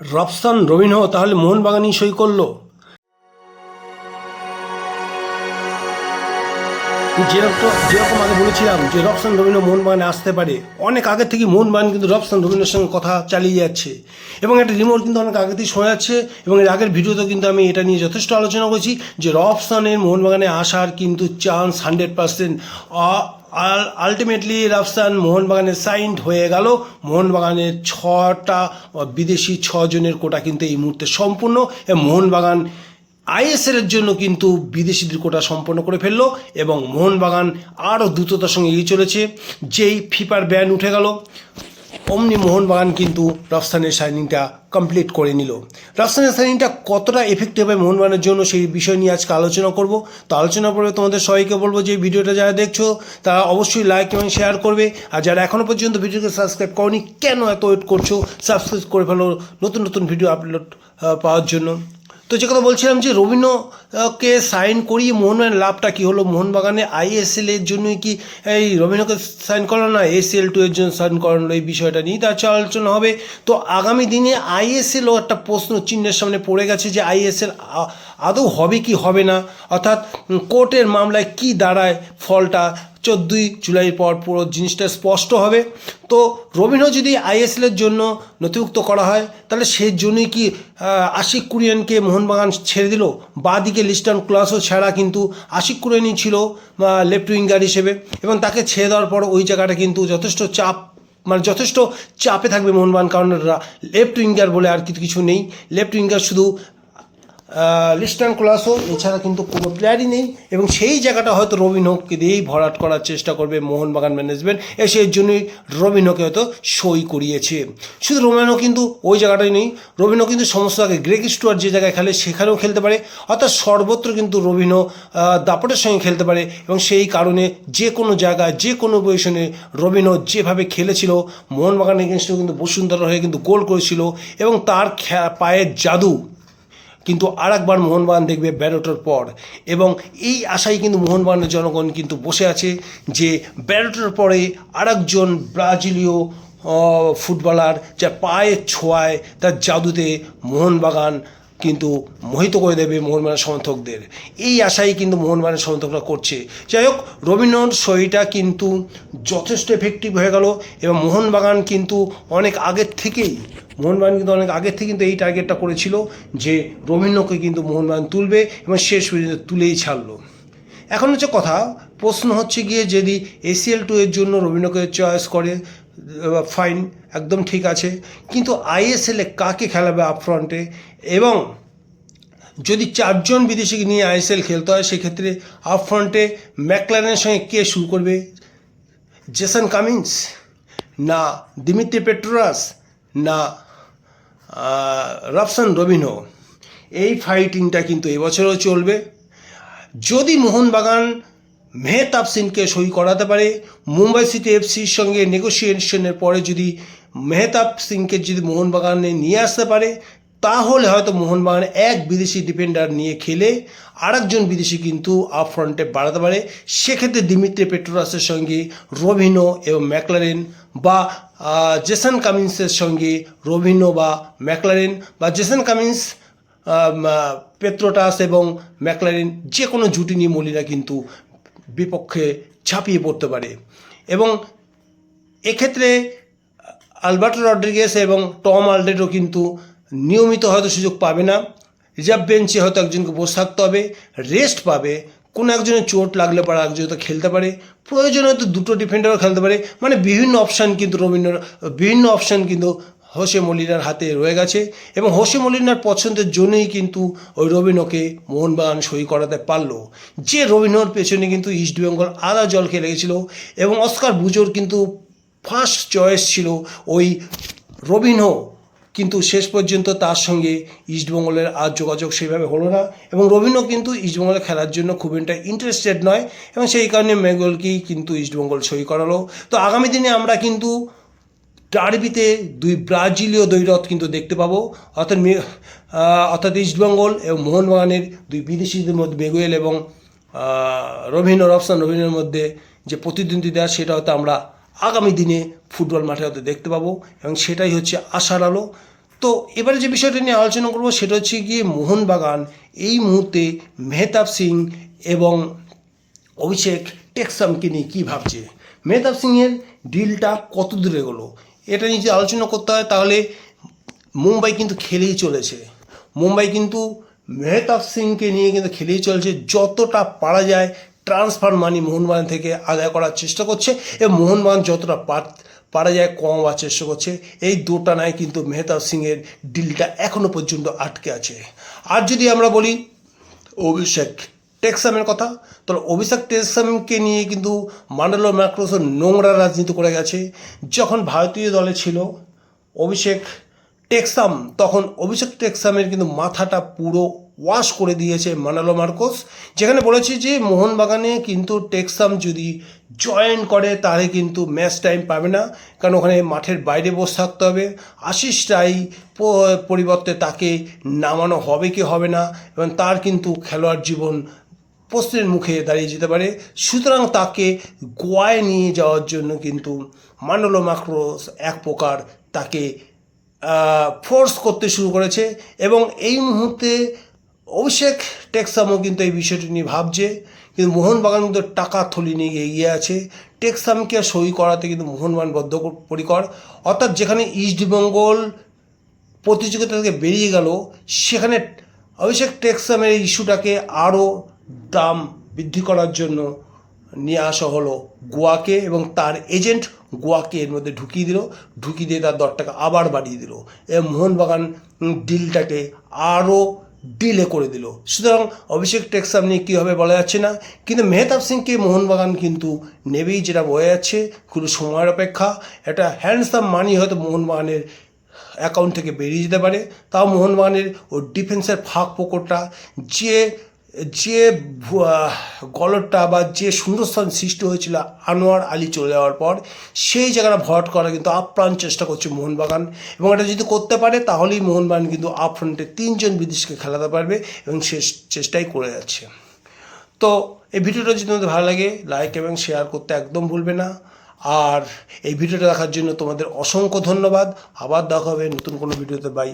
রফসান রবিনহ তাহলে মোহনবাগানই সই করল। যেরকম যেরকম আগে বলেছিলাম যে রফসান রবিন মোহনবাগানে আসতে পারে। অনেক আগে থেকে মোহনবাগান কিন্তু রফসান রবিনের সঙ্গে কথা চালিয়ে যাচ্ছে। এবং একটা রিমোট কিন্তু অনেক আগে থেকে শোনা যাচ্ছে। এবং এর আগের ভিডিওতেও কিন্তু আমি এটা নিয়ে যথেষ্ট আলোচনা করেছি যে রফসানের মোহনবাগানে আসার কিন্তু chance hundred percent ultimately Rafsan মোহনবাগানের সাইন্ড হয়ে গেল। মোহনবাগানের ছটা, বিদেশি ছজনের কোটা কিন্তু এই মুহূর্তে সম্পূর্ণ। মোহনবাগান আইএসএল এর জন্য কিন্তু বিদেশিদের কোটা সম্পন্ন করে ফেলল এবং মোহনবাগান আরও দ্রুততার সঙ্গে এগিয়ে চলেছে। যেই ফিফার ব্যান উঠে গেল। অমনি মোহনবাগান কিন্তু রাফসানের সাইনিংটা কমপ্লিট করে নিল। রাফসানের সাইনিংটা কতটা এফেক্টিভ হবে মোহনবাগানের জন্য সেই বিষয় নিয়ে আজকে আলোচনা করব। তো আলোচনা করবে তোমাদের সবাইকে বলব যে ভিডিওটা যারা দেখছ, তারা অবশ্যই লাইক এবং শেয়ার করবে। আর যারা এখনও পর্যন্ত ভিডিওকে সাবস্ক্রাইব করনি, কেন এত ওয়েট করছ? সাবস্ক্রাইব করে ফেলো নতুন নতুন ভিডিও আপলোড পাওয়ার জন্য। তো যে কথা বলছিলাম যে রবীন্দ্রকে সাইন করিয়ে মোহনবাগানের লাভটা কী হলো? মোহনবাগানে আইএসএল এর জন্যই কি এই রবীন্দ্রকে সাইন করানো না? এসএল টু এর জন্য সাইন করানো এই বিষয়টা নিয়ে তার আলোচনা হবে। তো আগামী দিনে আইএসএলও একটা প্রশ্ন চিহ্নের সামনে পড়ে গেছে যে আইএসএল আদৌ হবে কি হবে না? অর্থাৎ কোর্টের মামলায় কি দাঁড়ায় ফলটা? চোদ্দোই জুলাইয়ের পর পুরো জিনিসটা স্পষ্ট হবে। তো রবীন্দ্র যদি আইএসএলের জন্য নথিভুক্ত করা হয়, তাহলে সেই জন্যই কি আশিক কুরিয়ানকে মোহনবাগান ছেড়ে দিল? বা দিকে লিস্টার্ন ক্লাসও ছাড়া কিন্তু আশিক কুরেনি ছিল লেফট উইঙ্গার হিসেবে। এবং তাকে ছেড়ে দেওয়ার পর ওই জায়গাটা কিন্তু যথেষ্ট চাপ মানে যথেষ্ট চাপে থাকবে মোহনবান কারণ লেফট উইঙ্গার বলে আর কিছু নেই। লেফট উইঙ্গার শুধু লিস্টার্ন ক্লাসও এছাড়া কিন্তু কোনো প্লেয়ারই নেই। এবং সেই জায়গাটা হয়তো রবিন রবিনহকে দিয়েই ভরাট করার চেষ্টা করবে মোহনবাগান ম্যানেজমেন্ট। এ সেই জন্যই রবিনহকে হয়তো সই করিয়েছে। শুধু রবিনহ কিন্তু ওই জায়গাটাই নেই। রবিনহ কিন্তু সমস্ত আগে গ্রেক স্টুয়ার যে জায়গায় খেলে সেখানেও খেলতে পারে। অর্থাৎ সর্বত্র কিন্তু রবিনহ দাপটের সঙ্গে খেলতে পারে। এবং সেই কারণে যে কোনো জায়গায়, যে কোনো পজিশনে রবিনহ যেভাবে খেলেছিল মোহনবাগান এগেনস্টেও কিন্তু বসুন্ধরা হয়ে কিন্তু গোল করেছিল। এবং তার পায়ের জাদু কিন্তু আর একবার মোহনবাগান দেখবে ব্যারোটোর পর। এবং এই আশায় কিন্তু মোহনবাগানের জনগণ কিন্তু বসে আছে যে ব্যারোটোর পরে আর একজন ব্রাজিলীয় ফুটবলার যা পায়ের ছোঁয়ায়, তার জাদুতে মোহনবাগান কিন্তু মোহিত করে দেবে মোহনবাগানের সমর্থকদের। এই আশাই কিন্তু মোহনবাগানের সমর্থকরা করছে। যাই হোক রবীন্দ্রন সইটা কিন্তু যথেষ্ট এফেক্টিভ হয়ে গেল এবং মোহনবাগান কিন্তু অনেক আগের থেকেই, মোহনবাগান কিন্তু অনেক আগের থেকে কিন্তু এই টার্গেটটা করেছিল যে রবীন্দ্রকে কিন্তু মোহনবাগান তুলবে এবং শেষ পর্যন্ত তুলেই ছাড়লো। এখন হচ্ছে কথা, প্রশ্ন হচ্ছে গিয়ে যদি এসিএল টু এর জন্য রবীন্দ্রকে চয়েস করে ফাইন একদম ঠিক আছে। কিন্তু আইএসএলে কাকে খেলাবে আপফ্রন্টে এবং যদি চারজন বিদেশিকে নিয়ে আইএসএল খেলতে হয়, সেক্ষেত্রে আপফ্রন্টে ম্যাকলারেনের সঙ্গে কে শুরু করবে? Jason Cummings? না দিমিত্রি পেট্রোরাস? না রফসান রবিনো এই ফাইটিংটা কিন্তু এবছরও চলবে। যদি মোহনবাগান মেহতাব সিংকে সই করাতে পারে, মুম্বাই সিটি এফসির সঙ্গে নেগোসিয়েশনের পরে যদি মেহতাব সিংকে যদি মোহনবাগানে নিয়ে আসতে পারে, তাহলে হয়তো মোহনবাগান এক বিদেশি ডিফেন্ডার নিয়ে খেলে আরেকজন বিদেশি কিন্তু আপ ফ্রন্টে বাড়াতে পারে। সেক্ষেত্রে দিমিত্রি পেট্রোরাসের সঙ্গে রবিনো এবং ম্যাকলারেন বা জেসন কামিন্সের সঙ্গে রবিনো বা ম্যাকলারেন বা জেসন কামিন্স পেট্রোটাস এবং ম্যাকলারেন যে কোনো জুটি নিয়ে মলিরা কিন্তু বিপক্ষে ঝাঁপিয়ে পড়তে পারে। এবং এক্ষেত্রে আলবার্টো রড্রিগেস এবং টম আলডেডও কিন্তু নিয়মিত হয়তো সুযোগ পাবে না। রিজার্ভ বেঞ্চে হয়তো একজনকে বসে থাকতে হবে, রেস্ট পাবে, কোনো একজনের চোট লাগলে পরে একজন তো খেলতে পারে। প্রয়োজন হয়তো দুটো ডিফেন্ডারও খেলতে পারে। মানে বিভিন্ন অপশান কিন্তু রবীন্দ্র বিভিন্ন অপশান কিন্তু হোসে মলিনার হাতে রয়ে গেছে এবং হোসে মলিনার পছন্দের জন্যই কিন্তু ওই রবীন্দ্রকে মোহনবাগান সই করাতে পারল। যে রবীন্দ্রর পেছনে কিন্তু ইস্টবেঙ্গল আদা জল খেয়ে লেগেছিল এবং অস্কার বুজোর কিন্তু ফার্স্ট চয়েস ছিল ওই রবীন্দ্র কিন্তু শেষ পর্যন্ত তার সঙ্গে ইস্টবেঙ্গলের আর যোগাযোগ সেভাবে হলো না এবং রবীন্দ্র কিন্তু ইস্টবেঙ্গলে খেলার জন্য খুব একটা ইন্টারেস্টেড নয় এবং সেই কারণে মেঙ্গলকেই কিন্তু ইস্টবেঙ্গল সই করালো। তো আগামী দিনে আমরা কিন্তু ডার্বিতে দুই ব্রাজিলীয় দৈরথ কিন্তু দেখতে পাবো। অর্থাৎ অর্থাৎ ইস্টবেঙ্গল এবং মোহনবাগানের দুই বিদেশিদের মধ্যে মেগুয়েল এবং রবীন্দ্র রফসান রবীন্দ্রের মধ্যে যে প্রতিদ্বন্দ্বিতা সেটা হয়তো আমরা আগামী দিনে ফুটবল মাঠে হয়তো দেখতে পাবো এবং সেটাই হচ্ছে আশার আলো। তো এবারে যে বিষয়টা নিয়ে আলোচনা করব সেটা হচ্ছে গিয়ে মোহনবাগান, এই মুহূর্তে মেহতাব সিং এবং অভিষেক টেকসামকে নিয়ে কী ভাবছে? মেহতাব সিংয়ের ডিলটা কত দূরে গেলো? এটা নিয়ে যদি আলোচনা করতে হয় তাহলে মুম্বাই কিন্তু খেলেই চলেছে। মুম্বাই কিন্তু মেহতাব সিংকে নিয়ে কিন্তু খেলেই চলেছে। যতটা পারা যায় ট্রান্সফার মানি মোহনবাগান থেকে আদায় করার চেষ্টা করছে এবং মোহনবাগান যতটা পার পারা যায় কম কমাবার চেষ্টা করছে। এই দুটা নাই কিন্তু মেহতাব সিংয়ের ডিলটা এখনও পর্যন্ত আটকে আছে। আর যদি আমরা বলি অভিষেক টেক্সামের কথা, তাহলে অভিষেক টেক্সামকে নিয়ে কিন্তু মান্ডালো ম্যাক্রোসও নোংরা রাজনীতি করে গেছে। যখন ভারতীয় দলে ছিল অভিষেক টেক্সাম, তখন অভিষেক টেক্সামের কিন্তু মাথাটা পুরো ওয়াশ করে দিয়েছে মানালো মার্কোস, যেখানে বলেছে যে মোহনবাগানে কিন্তু টেক্সাম যদি জয়েন করে, তাহলে কিন্তু ম্যাচ টাইম পাবে না। কারণ ওখানে মাঠের বাইরে বসে থাকতে হবে। আশিস রাই পরিবর্তে তাকে নামানো হবে কি হবে না, এবং তার কিন্তু খেলোয়াড় জীবন প্রশ্নের মুখে দাঁড়িয়ে যেতে পারে। সুতরাং তাকে গোয়ায় নিয়ে যাওয়ার জন্য কিন্তু মান্ডলো মাক্রোস এক প্রকার তাকে ফোর্স করতে শুরু করেছে। এবং এই মুহূর্তে অভিষেক টেক্সামও কিন্তু এই বিষয়টি নিয়ে ভাবছে, কিন্তু মোহনবাগান কিন্তু টাকা থলি নিয়ে এগিয়ে আছে। টেক্সামকে সই করাতে কিন্তু মোহনবাগান বদ্ধপরিকর। অর্থাৎ যেখানে ইস্টবেঙ্গল প্রতিযোগিতা থেকে বেরিয়ে গেল, সেখানে অভিষেক টেক্সামের এই ইস্যুটাকে আরও দাম বৃদ্ধি করার জন্য নিয়ে আসা হলো গোয়াকে এবং তার এজেন্ট গোয়াকে এর মধ্যে ঢুকিয়ে দিল। ঢুকিয়ে দিয়ে তার দরটাকে আবার বাড়িয়ে দিল। এবং মোহনবাগান ডিলটাকে আরও ডিলে করে দিল। সুতরাং অভিষেক টেক্সাম নিয়ে কী হবে বলা যাচ্ছে না, কিন্তু মেহতাব সিংকে মোহনবাগান কিন্তু নেবেই যেটা বোঝা যাচ্ছে, কোনো সময়ের অপেক্ষা। একটা হ্যান্ডসাম মানি হয়তো মোহনবাগানের অ্যাকাউন্ট থেকে বেরিয়ে যেতে পারে, তাও মোহনবাগানের ও ডিফেন্সের ফাঁক পোকরটা যে যে গলরটা বা যে শূন্যস্থান সৃষ্টি হয়েছিল আনোয়ার আলী চলে যাওয়ার পর, সেই জায়গাটা ভরাট করার কিন্তু আপ্রাণ চেষ্টা করছে মোহনবাগান। এবং এটা যদি করতে পারে, তাহলেই মোহনবাগান কিন্তু আপ ফ্রন্টে তিনজন বিদেশকে খেলাতে পারবে এবং সে চেষ্টাই করে যাচ্ছে। তো এই ভিডিওটা যদি তোমাদের ভালো লাগে লাইক এবং শেয়ার করতে একদম ভুলবে না। আর এই ভিডিওটা দেখার জন্য তোমাদের অসংখ্য ধন্যবাদ। আবার দেখা হবে নতুন কোনো ভিডিওতে। বাই